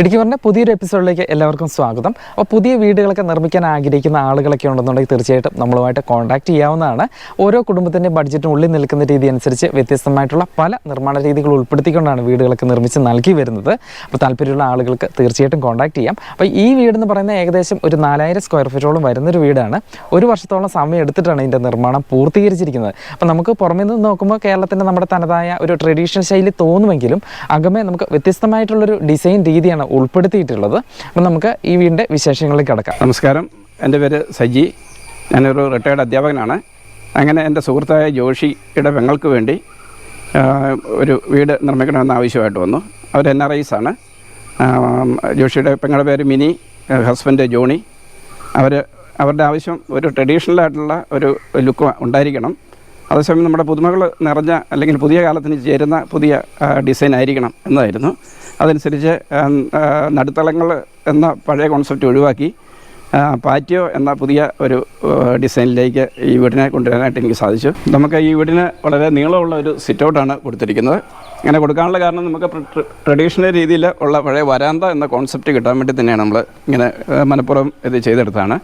ഇടുക്കി പറഞ്ഞ പുതിയൊരു എപ്പിസോഡിലേക്ക് എല്ലാവർക്കും സ്വാഗതം. അപ്പോൾ പുതിയ വീടുകളൊക്കെ നിർമ്മിക്കാൻ ആഗ്രഹിക്കുന്ന ആളുകളൊക്കെ ഉണ്ടെന്നുണ്ടെങ്കിൽ തീർച്ചയായിട്ടും നമ്മളുമായിട്ട് കോൺടാക്ട് ചെയ്യാവുന്നതാണ്. ഓരോ കുടുംബത്തിന്റെ ബഡ്ജറ്റിന് ഉള്ളിൽ നിൽക്കുന്ന രീതി അനുസരിച്ച് വ്യത്യസ്തമായിട്ടുള്ള പല നിർമ്മാണ രീതികൾ ഉൾപ്പെടുത്തിക്കൊണ്ടാണ് വീടുകളൊക്കെ നിർമ്മിച്ച് നൽകി വരുന്നത്. അപ്പോൾ താല്പര്യമുള്ള ആളുകൾക്ക് തീർച്ചയായിട്ടും കോൺടാക്ട് ചെയ്യാം. അപ്പോൾ ഈ വീടെന്ന് പറയുന്നത് ഏകദേശം ഒരു നാലായിരം സ്ക്വയർ ഫീറ്റോളം വരുന്നൊരു വീടാണ്. ഒരു വർഷത്തോളം സമയം എടുത്തിട്ടാണ് ഇതിന്റെ നിർമ്മാണം പൂർത്തീകരിച്ചിരിക്കുന്നത്. അപ്പോൾ നമുക്ക് പുറമേ നിന്ന് നോക്കുമ്പോൾ കേരളത്തിന്റെ നമ്മുടെ തനതായ ഒരു ട്രഡീഷണൽ ശൈലി തോന്നുമെങ്കിലും അകമേ നമുക്ക് വ്യത്യസ്തമായിട്ടുള്ളൊരു ഡിസൈൻ രീതിയാണ് ഉൾപ്പെടുത്തിയിട്ടുള്ളത്. അപ്പം നമുക്ക് ഈ വീടിന്റെ വിശേഷങ്ങളിലേക്ക് കിടക്കാം. നമസ്കാരം. എന്റെ പേര് സജി. ഞാനൊരു റിട്ടയർഡ് അധ്യാപകനാണ്. അങ്ങനെ എന്റെ സുഹൃത്തായ ജോഷിയുടെ പെങ്ങൾക്ക് വേണ്ടി ഒരു വീട് നിർമ്മിക്കണമെന്ന് ആവശ്യമായിട്ട് വന്നു. അവർ എൻ ആർ ഐസാണ് ജോഷിയുടെ പെങ്ങളുടെ പേര് മിനി ഹസ്ബൻഡ് ജോണി. അവർ അവരുടെ ആവശ്യം ഒരു ട്രഡീഷണൽ ആയിട്ടുള്ള ഒരു ലുക്ക് ഉണ്ടായിരിക്കണം. അതേസമയം നമ്മുടെ പുതുമകൾ നിറഞ്ഞ അല്ലെങ്കിൽ പുതിയ കാലത്തിന് ചേരുന്ന പുതിയ ഡിസൈൻ ആയിരിക്കണം എന്നതായിരുന്നു അതനുസരിച്ച് നടുത്തളങ്ങൾ എന്ന പഴയ കോൺസെപ്റ്റ് ഒഴിവാക്കി പാറ്റിയോ എന്ന പുതിയ ഒരു ഡിസൈനിലേക്ക് ഈ വീടിനെ കൊണ്ടുവരാനായിട്ട് എനിക്ക് സാധിച്ചു. നമുക്ക് ഈ വീടിന് വളരെ നീളമുള്ള ഒരു സിറ്റൗട്ടാണ് കൊടുത്തിരിക്കുന്നത്. അങ്ങനെ കൊടുക്കാനുള്ള കാരണം നമുക്ക് ട്രഡീഷണൽ രീതിയിൽ ഉള്ള പഴയ വരാന്ത എന്ന കോൺസെപ്റ്റ് കിട്ടാൻ വേണ്ടി തന്നെയാണ് നമ്മൾ ഇങ്ങനെ മനഃപൂർവം ഇത് ചെയ്തെടുത്താണ്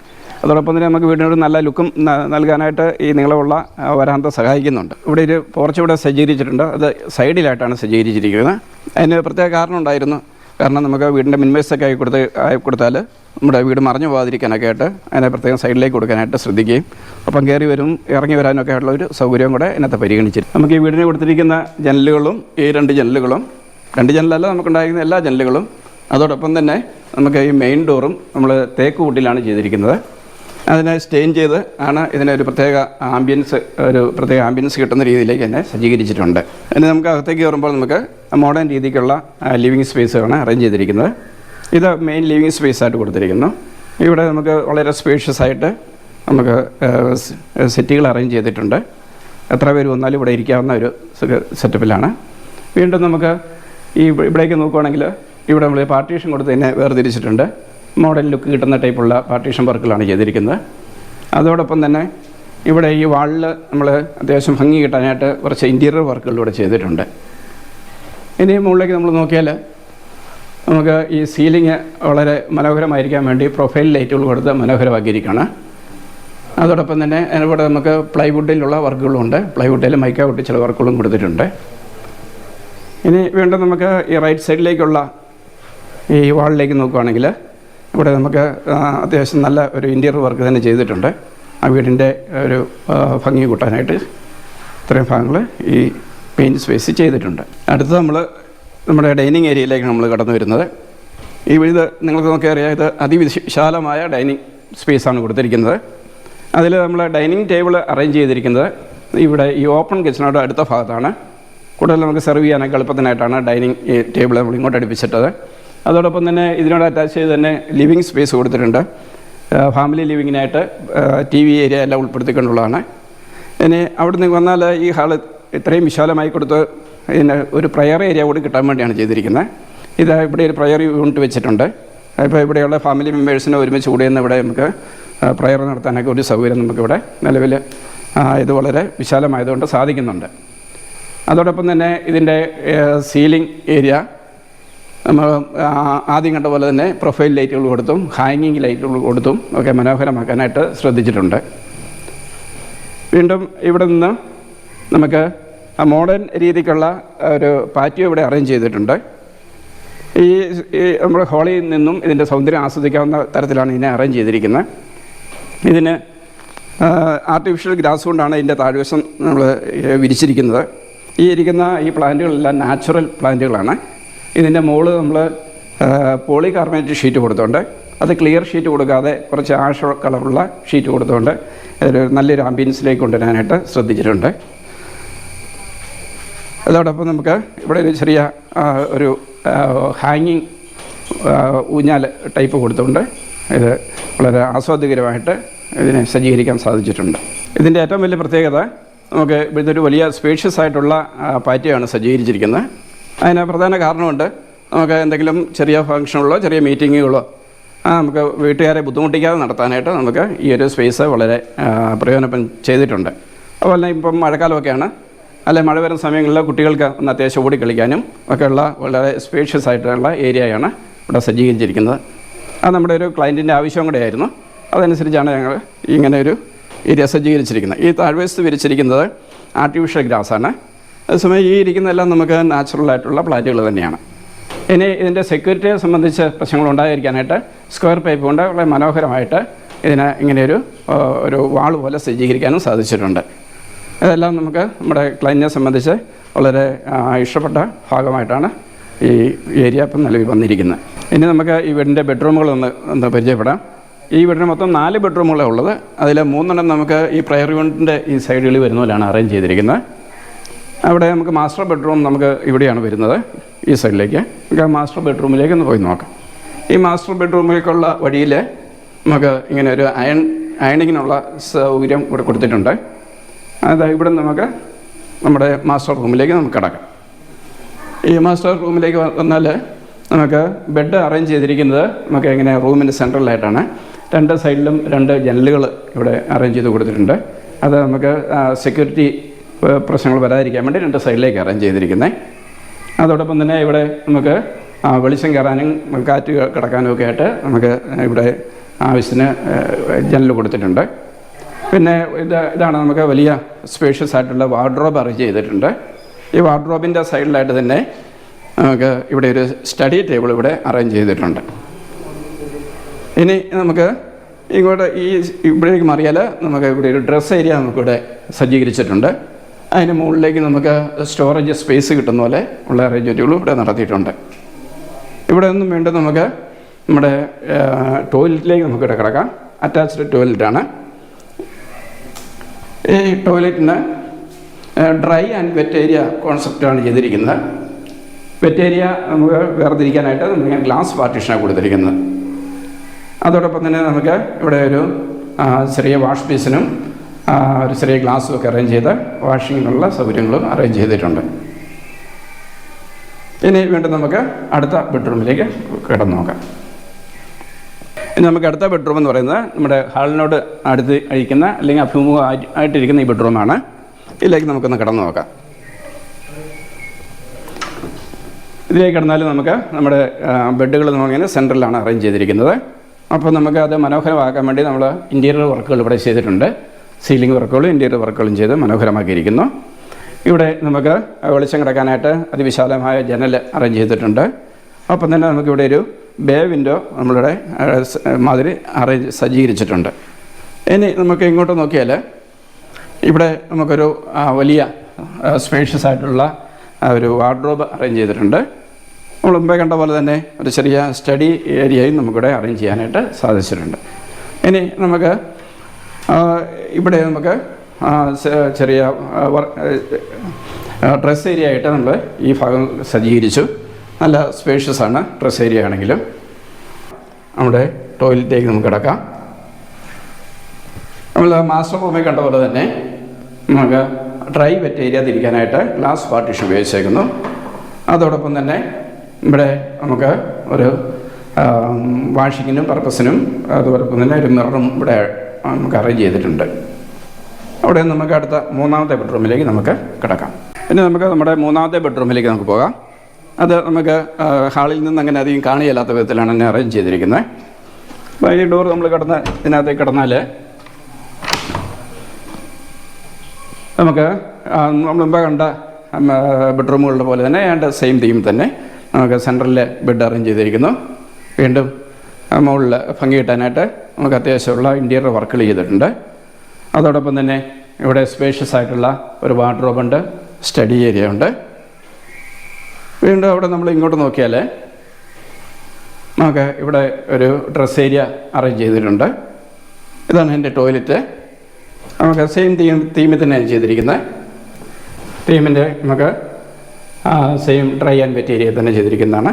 അതോടൊപ്പം തന്നെ നമുക്ക് വീടിനൊരു നല്ല ലുക്കും നൽകാനായിട്ട് ഈ നീളമുള്ള വരാന്ത സഹായിക്കുന്നുണ്ട്. ഇവിടെ ഒരു പോർച്ച് ഇവിടെ സജ്ജീകരിച്ചിട്ടുണ്ട്. അത് സൈഡിലായിട്ടാണ് സജ്ജീകരിച്ചിരിക്കുന്നത്. അതിന് പ്രത്യേക കാരണം ഉണ്ടായിരുന്നു. കാരണം നമുക്ക് വീടിന്റെ മിൻവേസൊക്കെ ആയി കൊടുത്ത് ആയി കൊടുത്താൽ നമ്മുടെ വീട് മറിഞ്ഞു പോകാതിരിക്കാനൊക്കെ ആയിട്ട് അതിനെ പ്രത്യേകം സൈഡിലേക്ക് കൊടുക്കാനായിട്ട് ശ്രദ്ധിക്കുകയും അപ്പം കയറി വരും ഇറങ്ങി വരാനൊക്കെ ആയിട്ടുള്ള ഒരു സൗകര്യവും കൂടെ ഇതിനകത്ത് പരിഗണിച്ചിരുന്നു. നമുക്ക് ഈ വീടിന് കൊടുത്തിരിക്കുന്ന ജനലുകളും ഈ രണ്ട് ജനലുകളും രണ്ട് ജനലല്ല നമുക്കുണ്ടായിരിക്കുന്ന എല്ലാ ജനലുകളും അതോടൊപ്പം തന്നെ നമുക്ക് ഈ മെയിൻ ഡോറും നമ്മൾ തേക്ക് കൂട്ടിലാണ് ചെയ്തിരിക്കുന്നത്. അതിനെ സ്റ്റെയിൻ ചെയ്ത് ആണ് ഇതിനെ ഒരു പ്രത്യേക ആംബിയൻസ് ഒരു പ്രത്യേക ആംബിയൻസ് കിട്ടുന്ന രീതിയിലേക്ക് തന്നെ സജ്ജീകരിച്ചിട്ടുണ്ട്. ഇനി നമുക്ക് അകത്തേക്ക് വരുമ്പോൾ നമുക്ക് മോഡേൺ രീതിക്കുള്ള ലിവിങ് സ്പേസുകളാണ് അറേഞ്ച് ചെയ്തിരിക്കുന്നത്. ഇത് മെയിൻ ലിവിങ് സ്പേസ് ആയിട്ട് കൊടുത്തിരിക്കുന്നു. ഇവിടെ നമുക്ക് വളരെ സ്പേഷ്യസ് ആയിട്ട് നമുക്ക് സെറ്റുകൾ അറേഞ്ച് ചെയ്തിട്ടുണ്ട്. എത്ര പേര് വന്നാലും ഇവിടെ ഇരിക്കാവുന്ന ഒരു സെറ്റപ്പിലാണ് വീണ്ടും നമുക്ക് ഈ ഇവ- ഇവിടേക്ക് നോക്കുവാണെങ്കിൽ ഇവിടെ നമ്മൾ പാർട്ടീഷൻ കൊടുത്ത് തന്നെ വേർതിരിച്ചിട്ടുണ്ട്. മോഡൽ ലുക്ക് കിട്ടുന്ന ടൈപ്പുള്ള പാർട്ടീഷൻ വർക്കുകളാണ് ചെയ്തിരിക്കുന്നത്. അതോടൊപ്പം തന്നെ ഇവിടെ ഈ വാളിൽ നമ്മൾ അത്യാവശ്യം ഭംഗി കിട്ടാനായിട്ട് കുറച്ച് ഇന്റീരിയർ വർക്കുകൾ ഇവിടെ ചെയ്തിട്ടുണ്ട്. ഇനി മുകളിലേക്ക് നമ്മൾ നോക്കിയാൽ നമുക്ക് ഈ സീലിംഗ് വളരെ മനോഹരമായിരിക്കാൻ വേണ്ടി പ്രൊഫൈൽ ലൈറ്റുകൾ കൊടുത്ത് മനോഹരമാക്കിയിരിക്കുകയാണ്. അതോടൊപ്പം തന്നെ ഇവിടെ നമുക്ക് പ്ലൈവുഡിലുള്ള വർക്കുകളുണ്ട്. പ്ലൈവുഡിൽ മൈക്ക ഒട്ടി ചില വർക്കുകളും കൊടുത്തിട്ടുണ്ട്. ഇനി വീണ്ടും നമുക്ക് ഈ റൈറ്റ് സൈഡിലേക്കുള്ള ഈ വാളിലേക്ക് നോക്കുകയാണെങ്കിൽ ഇവിടെ നമുക്ക് അത്യാവശ്യം നല്ല ഒരു ഇന്റീരിയർ വർക്ക് തന്നെ ചെയ്തിട്ടുണ്ട്. ആ വീടിന്റെ ഒരു ഭംഗി കൂട്ടാനായിട്ട് ഇത്രയും ഭാഗങ്ങൾ ഈ പെയിന്റ് സ്പേസ് ചെയ്തിട്ടുണ്ട്. അടുത്ത് നമ്മൾ നമ്മുടെ ഡൈനിങ് ഏരിയയിലേക്ക് നമ്മൾ കടന്നു വരുന്നത്. ഈ ഇത് നിങ്ങൾക്ക് നോക്കിയാൽ അറിയാം ഇത് അതിവിശാലമായ ഡൈനിങ് സ്പേസാണ് കൊടുത്തിരിക്കുന്നത്. അതിൽ നമ്മൾ ഡൈനിങ് ടേബിൾ അറേഞ്ച് ചെയ്തിരിക്കുന്നത് ഇവിടെ ഈ ഓപ്പൺ കിച്ചണോട് അടുത്ത ഭാഗത്താണ്. കൂടുതൽ നമുക്ക് സെർവ് ചെയ്യാനൊക്കെ എളുപ്പത്തിനായിട്ടാണ് ഡൈനിങ് ടേബിൾ നമ്മൾ ഇങ്ങോട്ട് അടുപ്പിച്ചിട്ടത്. അതോടൊപ്പം തന്നെ ഇതിനോട് അറ്റാച്ച് ചെയ്ത് തന്നെ ലിവിങ് സ്പേസ് കൊടുത്തിട്ടുണ്ട്. ഫാമിലി ലിവിങ്ങിനായിട്ട് ടി വി ഏരിയ എല്ലാം ഉൾപ്പെടുത്തിക്കൊണ്ടുള്ളതാണ്. ഇനി അവിടെ നിന്ന് വന്നാൽ ഈ ഹാൾ ഇത്രയും വിശാലമായി കൊടുത്ത് പിന്നെ ഒരു പ്രയർ ഏരിയ കൂടി കിട്ടാൻ വേണ്ടിയാണ് ചെയ്തിരിക്കുന്നത്. ഇത് ഇവിടെ ഒരു പ്രയർ യൂണിറ്റ് വെച്ചിട്ടുണ്ട്. ഇപ്പോൾ ഇവിടെയുള്ള ഫാമിലി മെമ്പേഴ്സിനെ ഒരുമിച്ച് കൂടി നിന്ന് ഇവിടെ നമുക്ക് പ്രയർ നടത്താനൊക്കെ ഒരു സൗകര്യം നമുക്കിവിടെ നിലവിൽ ഇത് വളരെ വിശാലമായതുകൊണ്ട് സാധിക്കുന്നുണ്ട്. അതോടൊപ്പം തന്നെ ഇതിന്റെ സീലിംഗ് ഏരിയ നമ്മൾ ആദ്യം കണ്ട പോലെ തന്നെ പ്രൊഫൈൽ ലൈറ്റുകൾ കൊടുത്തും ഹാങ്ങിങ് ലൈറ്റുകൾ കൊടുത്തും ഒക്കെ മനോഹരമാക്കാനായിട്ട് ശ്രദ്ധിച്ചിട്ടുണ്ട്. വീണ്ടും ഇവിടെ നിന്ന് നമുക്ക് മോഡേൺ രീതിക്കുള്ള ഒരു പാറ്റിയോ ഇവിടെ അറേഞ്ച് ചെയ്തിട്ടുണ്ട്. ഈ നമ്മുടെ ഹോളിൽ നിന്നും ഇതിന്റെ സൗന്ദര്യം ആസ്വദിക്കാവുന്ന തരത്തിലാണ് ഇതിനെ അറേഞ്ച് ചെയ്തിരിക്കുന്നത്. ഇതിന് ആർട്ടിഫിഷ്യൽ ഗ്രാസ് കൊണ്ടാണ് ഇതിന്റെ താഴ്വശം നമ്മൾ വിരിച്ചിരിക്കുന്നത്. ഈ ഇരിക്കുന്ന ഈ പ്ലാന്റുകളെല്ലാം നാച്ചുറൽ പ്ലാന്റുകളാണ് ഇതിന്റെ മുകളിൽ നമ്മൾ പോളി കാർബണേറ്റ് ഷീറ്റ് കൊടുത്തുകൊണ്ട് അത് ക്ലിയർ ഷീറ്റ് കൊടുക്കാതെ കുറച്ച് ആഷ കളറുള്ള ഷീറ്റ് കൊടുത്തുകൊണ്ട് ഒരു നല്ലൊരു ആംബിയൻസിലേക്ക് കൊണ്ടുവരാനായിട്ട് ശ്രദ്ധിച്ചിട്ടുണ്ട്. അതോടൊപ്പം നമുക്ക് ഇവിടെ ഒരു ചെറിയ ഒരു ഹാങ്ങിങ് ഊഞ്ഞാൽ ടൈപ്പ് കൊടുത്തുകൊണ്ട് ഇത് വളരെ ആസ്വാദ്യകരമായിട്ട് ഇതിനെ സജ്ജീകരിക്കാൻ സാധിച്ചിട്ടുണ്ട്. ഇതിന്റെ ഏറ്റവും വലിയ പ്രത്യേകത നമുക്ക് ഇവിടുത്തെ ഒരു വലിയ സ്പേഷ്യസ് ആയിട്ടുള്ള പാറ്റിയാണ് സജ്ജീകരിച്ചിരിക്കുന്നത്. അതിന് പ്രധാന കാരണമുണ്ട്. നമുക്ക് എന്തെങ്കിലും ചെറിയ ഫംഗ്ഷനുകളോ ചെറിയ മീറ്റിങ്ങുകളോ നമുക്ക് വീട്ടുകാരെ ബുദ്ധിമുട്ടിക്കാതെ നടത്താനായിട്ട് നമുക്ക് ഈ ഒരു സ്പേസ് വളരെ പ്രയോജനം ചെയ്തിട്ടുണ്ട്. അതുപോലെ തന്നെ ഇപ്പം മഴക്കാലമൊക്കെയാണ്. അല്ലെ മഴ വരുന്ന സമയങ്ങളിൽ കുട്ടികൾക്ക് ഒന്ന് അത്യാവശ്യം ഓടി കളിക്കാനും ഒക്കെയുള്ള വളരെ സ്പേഷ്യസ് ആയിട്ടുള്ള ഏരിയയാണ് ഇവിടെ സജ്ജീകരിച്ചിരിക്കുന്നത്. അത് നമ്മുടെ ഒരു ക്ലയന്റിന്റെ ആവശ്യം കൂടെ ആയിരുന്നു. അതനുസരിച്ചാണ് ഞങ്ങൾ ഇങ്ങനെ ഒരു ഏരിയ സജ്ജീകരിച്ചിരിക്കുന്നത്. ഈ താഴ്വശത്ത് വിരിച്ചിരിക്കുന്നത് ആർട്ടിഫിഷ്യൽ ഗ്രാസാണ് അതേസമയം ഈ ഇരിക്കുന്നതെല്ലാം നമുക്ക് നാച്ചുറൽ ആയിട്ടുള്ള പ്ലാറ്റുകൾ തന്നെയാണ്. ഇനി ഇതിന്റെ സെക്യൂരിറ്റിയെ സംബന്ധിച്ച് പ്രശ്നങ്ങൾ ഉണ്ടായിരിക്കാനായിട്ട് സ്ക്വയർ പൈപ്പ് കൊണ്ട് വളരെ മനോഹരമായിട്ട് ഇതിനെ ഇങ്ങനെയൊരു ഒരു വാൾ പോലെ സജ്ജീകരിക്കാനും സാധിച്ചിട്ടുണ്ട്. ഇതെല്ലാം നമുക്ക് നമ്മുടെ ക്ലൈന്റിനെ സംബന്ധിച്ച് വളരെ ഇഷ്ടപ്പെട്ട ഭാഗമായിട്ടാണ് ഈ ഏരിയ ഇപ്പം നിലവിൽ വന്നിരിക്കുന്നത്. ഇനി നമുക്ക് ഈ വീടിന്റെ ബെഡ്റൂമുകൾ ഒന്ന് ഒന്ന് പരിചയപ്പെടാം. ഈ വീടിന് മൊത്തം നാല് ബെഡ്റൂമുകളാണ് ഉള്ളത്. അതിൽ മൂന്നെണ്ണം നമുക്ക് ഈ പ്രയർ യൂണിറ്റിന്റെ ഈ സൈഡുകളിൽ വരുന്ന പോലെയാണ് അറേഞ്ച് ചെയ്തിരിക്കുന്നത്. അവിടെ നമുക്ക് മാസ്റ്റർ ബെഡ്റൂം നമുക്ക് ഇവിടെയാണ് വരുന്നത് ഈ സൈഡിലേക്ക് നമുക്ക് മാസ്റ്റർ ബെഡ്റൂമിലേക്ക് ഒന്ന് പോയി നോക്കാം. ഈ മാസ്റ്റർ ബെഡ്റൂമിലേക്കുള്ള വഴിയിൽ നമുക്ക് ഇങ്ങനെ ഒരു അയൺ അയണിങ്ങിനുള്ള സൗകര്യം ഇവിടെ കൊടുത്തിട്ടുണ്ട്. അത് ഇവിടെ നമുക്ക് നമ്മുടെ മാസ്റ്റർ റൂമിലേക്ക് നമുക്ക് കിടക്കാം. ഈ മാസ്റ്റർ റൂമിലേക്ക് വന്നാൽ നമുക്ക് ബെഡ് അറേഞ്ച് ചെയ്തിരിക്കുന്നത് നമുക്ക് എങ്ങനെ റൂമിന്റെ സെൻട്രലായിട്ടാണ് രണ്ട് സൈഡിലും രണ്ട് ജനലുകൾ ഇവിടെ അറേഞ്ച് ചെയ്ത് കൊടുത്തിട്ടുണ്ട്. അത് നമുക്ക് സെക്യൂരിറ്റി പ്രശ്നങ്ങൾ വരാതിരിക്കാൻ വേണ്ടി രണ്ട് സൈഡിലേക്ക് അറേഞ്ച് ചെയ്തിരിക്കുന്നത് അതോടൊപ്പം തന്നെ ഇവിടെ നമുക്ക് വെളിച്ചം കയറാനും കാറ്റ് കിടക്കാനും ഒക്കെ ആയിട്ട് നമുക്ക് ഇവിടെ ആവശ്യത്തിന് ജനൽ കൊടുത്തിട്ടുണ്ട്. പിന്നെ ഇത് ഇതാണ് നമുക്ക് വലിയ സ്പേഷ്യസ് ആയിട്ടുള്ള വാർഡ്രോബ് അറേഞ്ച് ചെയ്തിട്ടുണ്ട്. ഈ വാർഡ്രോബിന്റെ സൈഡിലായിട്ട് തന്നെ നമുക്ക് ഇവിടെ ഒരു സ്റ്റഡി ടേബിൾ ഇവിടെ അറേഞ്ച് ചെയ്തിട്ടുണ്ട്. ഇനി നമുക്ക് ഇങ്ങോട്ട് ഈ ഇവിടേക്ക് മാറിയാൽ നമുക്ക് ഇവിടെ ഒരു ഡ്രസ്സ് ഏരിയ നമുക്കിവിടെ സജ്ജീകരിച്ചിട്ടുണ്ട്. അതിന് മുകളിലേക്ക് നമുക്ക് സ്റ്റോറേജ് സ്പേസ് കിട്ടുന്ന പോലെ ഉള്ള അറേഞ്ച്മെന്റുകളും ഇവിടെ നടത്തിയിട്ടുണ്ട്. ഇവിടെ ഒന്നും വേണ്ട നമുക്ക് നമ്മുടെ ടോയ്ലറ്റിലേക്ക് നമുക്ക് ഇവിടെ കിടക്കാം. അറ്റാച്ച്ഡ് ടോയ്ലറ്റാണ് ഈ ടോയ്ലറ്റിന് ഡ്രൈ ആൻഡ് വെറ്റ് ഏരിയ കോൺസെപ്റ്റാണ് ചെയ്തിരിക്കുന്നത്. വെറ്റ് ഏരിയ നമുക്ക് വേർതിരിക്കാനായിട്ട് നമുക്ക് ഗ്ലാസ് പാർട്ടീഷനാണ് കൊടുത്തിരിക്കുന്നത്. അതോടൊപ്പം തന്നെ നമുക്ക് ഇവിടെ ഒരു ചെറിയ വാഷ് ബേസിനും ഒരു ചെറിയ ഗ്ലാസ്സും ഒക്കെ അറേഞ്ച് ചെയ്ത് വാഷിങ്ങിനുള്ള സൗകര്യങ്ങളും അറേഞ്ച് ചെയ്തിട്ടുണ്ട്. ഇനി വീണ്ടും നമുക്ക് അടുത്ത ബെഡ്റൂമിലേക്ക് കിടന്നു നോക്കാം. ഇനി നമുക്ക് അടുത്ത ബെഡ്റൂം എന്ന് പറയുന്നത് നമ്മുടെ ഹാളിനോട് അടുത്ത് അഴിക്കുന്ന അല്ലെങ്കിൽ അഭിമുഖമായിട്ട് ആയിട്ടിരിക്കുന്ന ഈ ബെഡ്റൂമാണ് ഇതിലേക്ക് നമുക്കൊന്ന് കടന്നു നോക്കാം. ഇതിലേക്ക് കിടന്നാൽ നമുക്ക് നമ്മുടെ ബെഡുകൾ എന്ന് പറഞ്ഞാൽ സെന്ററിലാണ് അറേഞ്ച് ചെയ്തിരിക്കുന്നത്. അപ്പോൾ നമുക്ക് അത് മനോഹരമാക്കാൻ വേണ്ടി നമ്മൾ ഇന്റീരിയർ വർക്കുകൾ ഇവിടെ ചെയ്തിട്ടുണ്ട്. സീലിംഗ് വർക്കുകളും ഇന്റീരിയർ വർക്കുകളും ചെയ്ത് മനോഹരമാക്കിയിരിക്കുന്നു. ഇവിടെ നമുക്ക് വെളിച്ചം കിടക്കാനായിട്ട് അതിവിശാലമായ ജനൽ അറേഞ്ച് ചെയ്തിട്ടുണ്ട്. ഒപ്പം തന്നെ നമുക്കിവിടെ ഒരു ബേ വിൻഡോ നമ്മളുടെ മാതിരി അറേഞ്ച് സജ്ജീകരിച്ചിട്ടുണ്ട്. ഇനി നമുക്ക് ഇങ്ങോട്ട് നോക്കിയാൽ ഇവിടെ നമുക്കൊരു വലിയ സ്പേഷ്യസ് ആയിട്ടുള്ള ഒരു വാർഡ്രോബ് അറേഞ്ച് ചെയ്തിട്ടുണ്ട്. നമ്മൾ മുമ്പേ കണ്ട പോലെ തന്നെ ഒരു ചെറിയ സ്റ്റഡി ഏരിയയും നമുക്കിവിടെ അറേഞ്ച് ചെയ്യാനായിട്ട് സാധിച്ചിട്ടുണ്ട്. ഇനി നമുക്ക് ഇവിടെ നമുക്ക് ചെറിയ ഡ്രസ് ഏരിയ ആയിട്ട് നമ്മൾ ഈ ഭാഗം സജ്ജീകരിച്ചു. നല്ല സ്പേഷ്യസ് ആണ് ഡ്രസ് ഏരിയ ആണെങ്കിലും. നമ്മുടെ ടോയ്ലറ്റിലേക്ക് നമുക്ക് കിടക്കാം. നമ്മൾ മാസ്റ്റർ റൂമിൽ കണ്ട പോലെ തന്നെ നമുക്ക് ഡ്രൈ വെറ്റ് ഏരിയ തിരിക്കാനായിട്ട് ഗ്ലാസ് പാർട്ടീഷൻ ഉപയോഗിച്ചേക്കുന്നു. അതോടൊപ്പം തന്നെ ഇവിടെ നമുക്ക് ഒരു വാഷിങ്ങിനും പർപ്പസിനും അതോടൊപ്പം തന്നെ ഒരു മിററും ഇവിടെ നമുക്ക് അറേഞ്ച് ചെയ്തിട്ടുണ്ട്. അവിടെ നമുക്ക് അടുത്ത മൂന്നാമത്തെ ബെഡ്റൂമിലേക്ക് നമുക്ക് കിടക്കാം. ഇനി നമുക്ക് നമ്മുടെ മൂന്നാമത്തെ ബെഡ്റൂമിലേക്ക് നമുക്ക് പോകാം. അത് നമുക്ക് ഹാളിൽ നിന്ന് അങ്ങനെ അധികം കാണിയല്ലാത്ത വിധത്തിലാണ് എന്നെ അറേഞ്ച് ചെയ്തിരിക്കുന്നത്. അപ്പോൾ ഈ ഡോർ നമ്മൾ കിടന്ന് ഇതിനകത്തേക്ക് കിടന്നാൽ നമുക്ക് നമ്മൾ മുമ്പ് കണ്ട ബെഡ്റൂമുകളുടെ പോലെ തന്നെ ഏതാണ്ട് സെയിം തീം തന്നെ നമുക്ക് സെന്ററിൽ ബെഡ് അറേഞ്ച് ചെയ്തിരിക്കുന്നു. വീണ്ടും മുകളിൽ ഭംഗി കിട്ടാനായിട്ട് നമുക്ക് അത്യാവശ്യമുള്ള ഇന്റീരിയർ വർക്കുകൾ ചെയ്തിട്ടുണ്ട്. അതോടൊപ്പം തന്നെ ഇവിടെ സ്പേഷ്യസ് ആയിട്ടുള്ള ഒരു വാർഡ്രോബ് ഉണ്ട് സ്റ്റഡി ഏരിയ ഉണ്ട്. വീണ്ടും അവിടെ നമ്മൾ ഇങ്ങോട്ട് നോക്കിയാൽ നമുക്ക് ഇവിടെ ഒരു ഡ്രസ് ഏരിയ അറേഞ്ച് ചെയ്തിട്ടുണ്ട്. ഇതാണ് എന്റെ ടോയ്ലറ്റ് നമുക്ക് സെയിം തീം തീമിൽ തന്നെയാണ് ചെയ്തിരിക്കുന്നത് തീമിന്റെ നമുക്ക് same dry and wet area തന്നെ ചെയ്തിരിക്കുന്നതാണ്.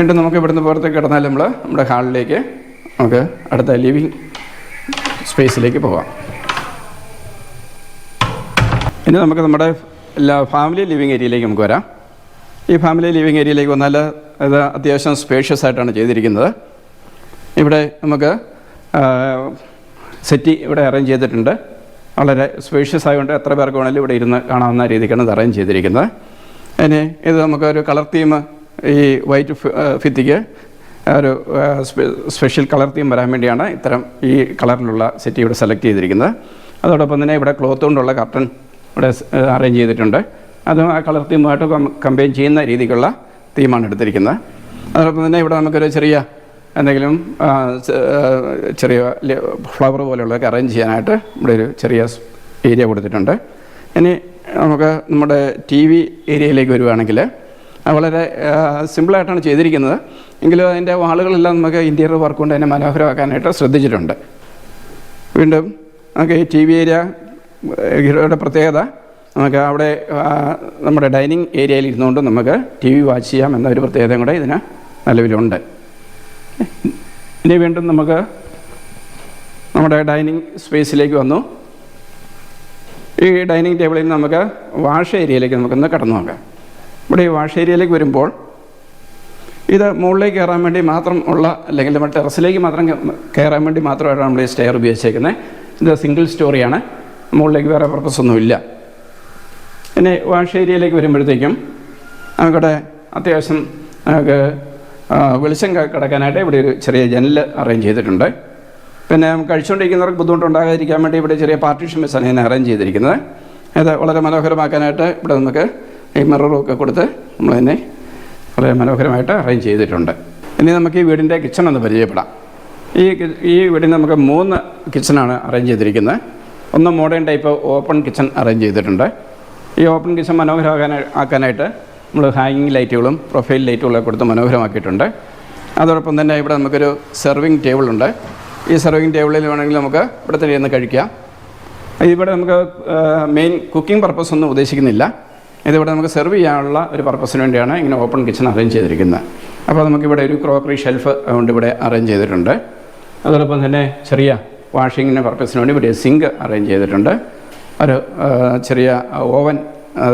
വീണ്ടും നമുക്ക് ഇവിടുന്ന് പുറത്തേക്ക് കിടന്നാൽ നമ്മൾ നമ്മുടെ ഹാളിലേക്ക് നമുക്ക് അടുത്ത ലിവിങ് സ്പേസിലേക്ക് പോകാം ഇനി നമുക്ക് നമ്മുടെ എല്ലാ ഫാമിലി ലിവിങ് ഏരിയയിലേക്ക് നമുക്ക് വരാം. ഈ ഫാമിലി ലിവിങ് ഏരിയയിലേക്ക് വന്നാൽ ഇത് അത്യാവശ്യം സ്പേഷ്യസ് ആയിട്ടാണ് ചെയ്തിരിക്കുന്നത്. ഇവിടെ നമുക്ക് സെറ്റി ഇവിടെ അറേഞ്ച് ചെയ്തിട്ടുണ്ട്. വളരെ സ്പേഷ്യസ് ആയതുകൊണ്ട് എത്ര പേർക്ക് വേണമെങ്കിലും ഇവിടെ ഇരുന്ന് കാണാവുന്ന രീതിക്കാണ് ഇത് അറേഞ്ച് ചെയ്തിരിക്കുന്നത്. ഇനി ഇത് നമുക്കൊരു കളർ തീം ഈ വൈറ്റ് ഫിത്തിക്ക് ഒരു സ്പെഷ്യൽ കളർ തീം വരാൻ വേണ്ടിയാണ് ഇത്തരം ഈ കളറിലുള്ള സെറ്റ് ഇവിടെ സെലക്ട് ചെയ്തിരിക്കുന്നത്. അതോടൊപ്പം തന്നെ ഇവിടെ ക്ലോത്ത് കൊണ്ടുള്ള കർട്ടൺ ഇവിടെ അറേഞ്ച് ചെയ്തിട്ടുണ്ട്. അതും ആ കളർ തീമുമായിട്ട് കമ്പയിൻ ചെയ്യുന്ന രീതിക്കുള്ള തീമാണ് എടുത്തിരിക്കുന്നത്. അതോടൊപ്പം തന്നെ ഇവിടെ നമുക്കൊരു ചെറിയ എന്തെങ്കിലും ചെറിയ ഫ്ലവർ പോലെയുള്ളതൊക്കെ അറേഞ്ച് ചെയ്യാനായിട്ട് ഇവിടെ ഒരു ചെറിയ ഏരിയ കൊടുത്തിട്ടുണ്ട്. ഇനി നമുക്ക് നമ്മുടെ ടി വി ഏരിയയിലേക്ക് വരുവാണെങ്കിൽ വളരെ സിമ്പിളായിട്ടാണ് ചെയ്തിരിക്കുന്നത്. എങ്കിലും അതിന്റെ വാളുകളെല്ലാം നമുക്ക് ഇന്റീരിയർ വർക്ക് കൊണ്ട് അതിനെ മനോഹരമാക്കാനായിട്ട് ശ്രദ്ധിച്ചിട്ടുണ്ട്. വീണ്ടും നമുക്ക് ഈ ടി വി ഏരിയ ഹീറോയുടെ പ്രത്യേകത നമുക്ക് അവിടെ നമ്മുടെ ഡൈനിങ് ഏരിയയിൽ ഇരുന്നുകൊണ്ട് നമുക്ക് ടി വി വാച്ച് ചെയ്യാം എന്നൊരു പ്രത്യേകതയും കൂടെ ഇതിന് നിലവിലുണ്ട്. ഇനി വീണ്ടും നമുക്ക് നമ്മുടെ ഡൈനിങ് സ്പേസിലേക്ക് വന്നു. ഈ ഡൈനിങ് ടേബിളിൽ നമുക്ക് വാഷ് ഏരിയയിലേക്ക് നമുക്കൊന്ന് കടന്നു നോക്കാം. ഇവിടെ ഈ വാഷേരിയയിലേക്ക് വരുമ്പോൾ ഇത് മുകളിലേക്ക് കയറാൻ വേണ്ടി മാത്രം ഉള്ള അല്ലെങ്കിൽ നമ്മുടെ ടെറസിലേക്ക് മാത്രം കയറാൻ വേണ്ടി മാത്രമായിട്ടാണ് നമ്മൾ ഈ സ്റ്റെയർ ഉപയോഗിച്ചേക്കുന്നത്. ഇത് സിംഗിൾ സ്റ്റോറിയാണ്. മുകളിലേക്ക് വേറെ പർപ്പസ് ഒന്നുമില്ല പിന്നെ വാഷ് ഏരിയയിലേക്ക് വരുമ്പോഴത്തേക്കും നമുക്കിവിടെ അത്യാവശ്യം നമുക്ക് വെളിച്ചം കിടക്കാനായിട്ട് ഇവിടെ ഒരു ചെറിയ ജനൽ അറേഞ്ച് ചെയ്തിട്ടുണ്ട്. പിന്നെ നമുക്ക് കഴിച്ചുകൊണ്ടിരിക്കുന്നവർക്ക് ബുദ്ധിമുട്ടുണ്ടാകാതിരിക്കാൻ വേണ്ടി ഇവിടെ ചെറിയ പാർട്ടീഷൻ മെസ്സാണ് ഞാൻ അറേഞ്ച് ചെയ്തിരിക്കുന്നത്. അത് വളരെ മനോഹരമാക്കാനായിട്ട് ഇവിടെ നമുക്ക് ഈ മിററും ഒക്കെ കൊടുത്ത് തന്നെ വളരെ മനോഹരമായിട്ട് അറേഞ്ച് ചെയ്തിട്ടുണ്ട്. ഇനി നമുക്ക് ഈ വീടിന്റെ കിച്ചൺ ഒന്ന് പരിചയപ്പെടാം. ഈ ഈ വീടിന് നമുക്ക് മൂന്ന് കിച്ചണാണ് അറേഞ്ച് ചെയ്തിരിക്കുന്നത്. ഒന്ന് modern type open kitchen arrange ചെയ്തിട്ടുണ്ട്. ഈ ഓപ്പൺ കിച്ചൺ മനോഹരമാക്കാൻ ആക്കാനായിട്ട് നമ്മൾ ഹാങ്ങിങ് ലൈറ്റുകളും പ്രൊഫൈൽ ലൈറ്റുകളൊക്കെ കൊടുത്ത് മനോഹരമാക്കിയിട്ടുണ്ട്. അതോടൊപ്പം തന്നെ ഇവിടെ നമുക്കൊരു സെർവിങ് ടേബിളുണ്ട് ഈ സെർവിങ് ടേബിളിൽ വേണമെങ്കിൽ നമുക്ക് ഇവിടെ തന്നെ ഇരുന്ന് കഴിക്കാം. ഇവിടെ നമുക്ക് മെയിൻ കുക്കിംഗ് പർപ്പസ് ഒന്നും ഉദ്ദേശിക്കുന്നില്ല. ഇതിവിടെ നമുക്ക് സെർവ് ചെയ്യാനുള്ള ഒരു പർപ്പസിന് വേണ്ടിയാണ് ഇങ്ങനെ ഓപ്പൺ കിച്ചൺ അറേഞ്ച് ചെയ്തിരിക്കുന്നത്. അപ്പോൾ നമുക്കിവിടെ ഒരു ക്രോക്കറി ഷെൽഫ് കൊണ്ട് ഇവിടെ അറേഞ്ച് ചെയ്തിട്ടുണ്ട്. അതോടൊപ്പം തന്നെ ചെറിയ വാഷിങ്ങിന് പർപ്പസിന് വേണ്ടി ഇവിടെ സിങ്ക് അറേഞ്ച് ചെയ്തിട്ടുണ്ട്. ഒരു ചെറിയ ഓവൻ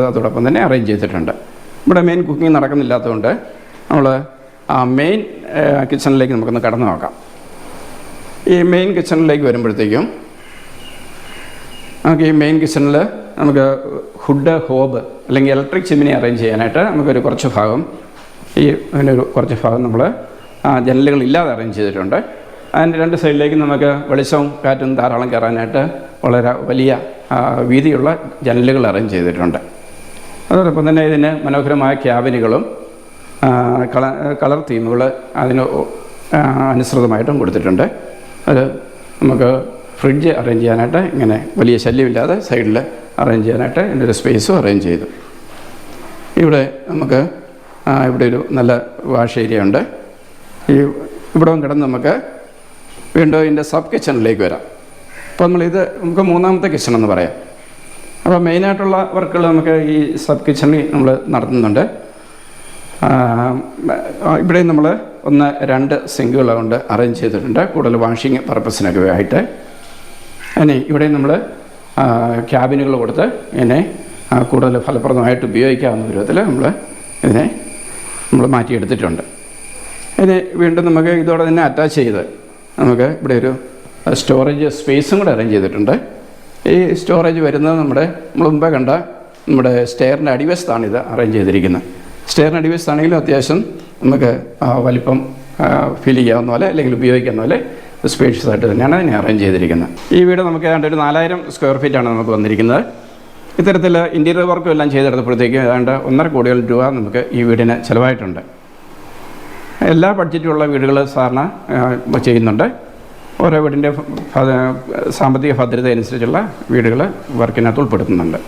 അതോടൊപ്പം തന്നെ അറേഞ്ച് ചെയ്തിട്ടുണ്ട്. ഇവിടെ മെയിൻ കുക്കിംഗ് നടക്കുന്നില്ലാത്തതുകൊണ്ട് നമ്മൾ ആ മെയിൻ കിച്ചണിലേക്ക് നമുക്കൊന്ന് കടന്നു നോക്കാം. ഈ മെയിൻ കിച്ചണിലേക്ക് വരുമ്പോഴത്തേക്കും നമുക്ക് ഈ മെയിൻ കിച്ചണിൽ നമുക്ക് ഹുഡ് ഹോബ് അല്ലെങ്കിൽ ഇലക്ട്രിക് ചിമ്മിനി അറേഞ്ച് ചെയ്യാനായിട്ട് നമുക്കൊരു കുറച്ച് ഭാഗം ഈ അതിന്റെ ഒരു കുറച്ച് ഭാഗം നമ്മൾ ജനലുകൾ ഇല്ലാതെ അറേഞ്ച് ചെയ്തിട്ടുണ്ട്. അതിന്റെ രണ്ട് സൈഡിലേക്ക് നമുക്ക് വെളിച്ചവും കാറ്റും ധാരാളം കയറാനായിട്ട് വളരെ വലിയ വീതിയുള്ള ജനലുകൾ അറേഞ്ച് ചെയ്തിട്ടുണ്ട്. അതോടൊപ്പം തന്നെ ഇതിന് മനോഹരമായ ക്യാബിനുകളും കള കളർ തീമുകൾ അതിന് അനുസൃതമായിട്ടും കൊടുത്തിട്ടുണ്ട്. അത് നമുക്ക് ഫ്രിഡ്ജ് അറേഞ്ച് ചെയ്യാനായിട്ട് ഇങ്ങനെ വലിയ ശല്യമില്ലാതെ സൈഡിൽ അറേഞ്ച് ചെയ്യാനായിട്ട് എന്റെ ഒരു സ്പേസും അറേഞ്ച് ചെയ്തു. ഇവിടെ നമുക്ക് ഇവിടെ ഒരു നല്ല വാഷ് ഏരിയ ഉണ്ട്. ഈ ഇവിടെ കിടന്ന് നമുക്ക് വീണ്ടും ഇതിന്റെ സബ് കിച്ചണിലേക്ക് വരാം. അപ്പോൾ നമ്മളിത് നമുക്ക് മൂന്നാമത്തെ കിച്ചൺ എന്ന് പറയാം. അപ്പോൾ മെയിനായിട്ടുള്ള വർക്കുകൾ നമുക്ക് ഈ സബ് കിച്ചണിൽ നമ്മൾ നടത്തുന്നുണ്ട്. ഇവിടെ നമ്മൾ ഒന്ന് രണ്ട് സിങ്കുകൾ കൊണ്ട് അറേഞ്ച് ചെയ്തിട്ടുണ്ട്. കൂടുതൽ വാഷിങ് പർപ്പസിനൊക്കെ ആയിട്ട്. അതിന് ഇവിടെ നമ്മൾ ക്യാബിനുകൾ കൊടുത്ത് ഇതിനെ കൂടുതൽ ഫലപ്രദമായിട്ട് ഉപയോഗിക്കാവുന്ന വിധത്തിൽ നമ്മൾ ഇതിനെ നമ്മൾ മാറ്റിയെടുത്തിട്ടുണ്ട്. ഇതിനെ വീണ്ടും നമുക്ക് ഇതോടെ തന്നെ അറ്റാച്ച് ചെയ്ത് നമുക്ക് ഇവിടെ ഒരു സ്റ്റോറേജ് സ്പേസും കൂടെ അറേഞ്ച് ചെയ്തിട്ടുണ്ട്. ഈ സ്റ്റോറേജ് വരുന്നത് നമ്മുടെ നമ്മൾ മുമ്പേ കണ്ട നമ്മുടെ സ്റ്റെയറിന്റെ അടിവശത്താണ് ഇത് അറേഞ്ച് ചെയ്തിരിക്കുന്നത്. സ്റ്റെയറിന്റെ അടിവശത്താണെങ്കിലും അത്യാവശ്യം നമുക്ക് വലിപ്പം ഫീൽ ചെയ്യാവുന്ന പോലെ അല്ലെങ്കിൽ ഉപയോഗിക്കാവുന്ന പോലെ സ്പേഷ്യസ് ആയിട്ട് തന്നെയാണ് അതിനെ അറേഞ്ച് ചെയ്തിരിക്കുന്നത്. ഈ വീട് നമുക്ക് ഏതാണ്ട് ഒരു നാലായിരം സ്ക്വയർ ആണ് നമുക്ക് വന്നിരിക്കുന്നത്. ഇത്തരത്തിൽ ഇന്റീരിയർ വർക്കും എല്ലാം ചെയ്തെടുത്തപ്പോഴത്തേക്കും ഏതാണ്ട് ഒന്നര കോടികൾ രൂപ നമുക്ക് ഈ വീടിന് ചിലവായിട്ടുണ്ട്. എല്ലാ ബഡ്ജറ്റുള്ള വീടുകൾ സാധാരണ ചെയ്യുന്നുണ്ട്. ഓരോ വീടിന്റെ സാമ്പത്തിക ഭദ്രത അനുസരിച്ചുള്ള വീടുകൾ വർക്കിനകത്ത് ഉൾപ്പെടുത്തുന്നുണ്ട്.